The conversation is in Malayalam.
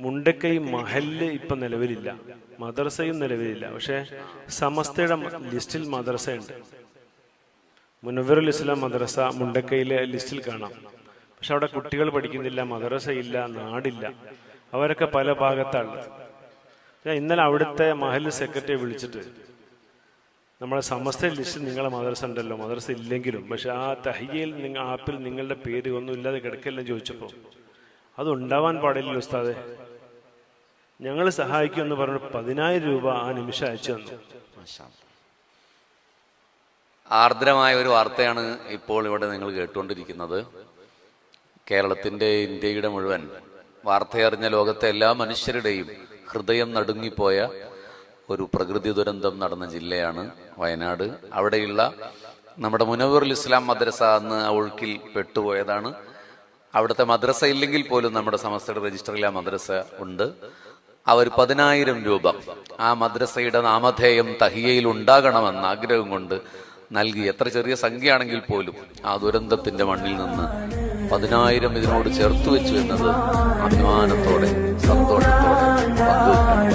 മുണ്ടക്കൈ മഹല്ല് ഇപ്പം നിലവിലില്ല. മദ്രസയും നിലവിലില്ല. പക്ഷേ സമസ്തയുടെ ലിസ്റ്റിൽ മദ്രസയുണ്ട്. മുനവറുൽ ഇസ്ലാം മദ്രസ മുണ്ടക്കൈയിലെ ലിസ്റ്റിൽ കാണാം. പക്ഷെ അവിടെ കുട്ടികൾ പഠിക്കുന്നില്ല മദ്രസയില്ല നാടില്ല. അവരൊക്കെ പല ഭാഗത്താണ്. ഞാൻ ഇന്നലെ അവിടുത്തെ മഹൽ സെക്രട്ടറിയെ വിളിച്ചിട്ട് നമ്മളെ സമസ്ത ലിസ്റ്റിൽ നിങ്ങളെ മദ്രസ ഉണ്ടല്ലോ മദ്രസ ഇല്ലെങ്കിലും പക്ഷെ ആ തഹിയയിൽ നിങ്ങൾ ആപ്പിൽ നിങ്ങളുടെ പേര് ഒന്നും ഇല്ലാതെ കിടക്കില്ലെന്ന് ചോദിച്ചപ്പോൾ അത് ഉണ്ടാവാൻ പാടില്ലല്ലോ ഉസ്താദെ. ഞങ്ങൾ സഹായിക്കും എന്ന് പറഞ്ഞു പതിനായിരം രൂപ ആ നിമിഷം അയച്ചു തന്നു. ആർദ്രമായ ഒരു വാർത്തയാണ് ഇപ്പോൾ ഇവിടെ നിങ്ങൾ കേട്ടുകൊണ്ടിരിക്കുന്നത്. കേരളത്തിന്റെ ഇന്ത്യയുടെ മുഴുവൻ വാർത്തയറിഞ്ഞ ലോകത്തെ എല്ലാ മനുഷ്യരുടെയും ഹൃദയം നടുങ്ങിപ്പോയ ഒരു പ്രകൃതി ദുരന്തം നടന്ന ജില്ലയാണ് വയനാട്. അവിടെയുള്ള നമ്മുടെ മുനവറുൽ ഇസ്ലാം മദ്രസ അന്ന് ഒഴുക്കിൽ പെട്ടുപോയതാണ്. അവിടുത്തെ മദ്രസ ഇല്ലെങ്കിൽ പോലും നമ്മുടെ സമസ്തയുടെ രജിസ്റ്ററിൽ ആ മദ്രസ ഉണ്ട്. അവർ പതിനായിരം രൂപ ആ മദ്രസയുടെ നാമധേയം തഹിയയിൽ ഉണ്ടാകണമെന്ന ആഗ്രഹം കൊണ്ട് നൽകി. എത്ര ചെറിയ സംഖ്യയാണെങ്കിൽ പോലും ആ ദുരന്തത്തിന്റെ മണ്ണിൽ നിന്ന് പതിനായിരം ഇതിനോട് ചേർത്തു വെച്ചു എന്നത് അഭിമാനത്തോടെ സന്തോഷത്തോടെ പങ്കുവെക്കാൻ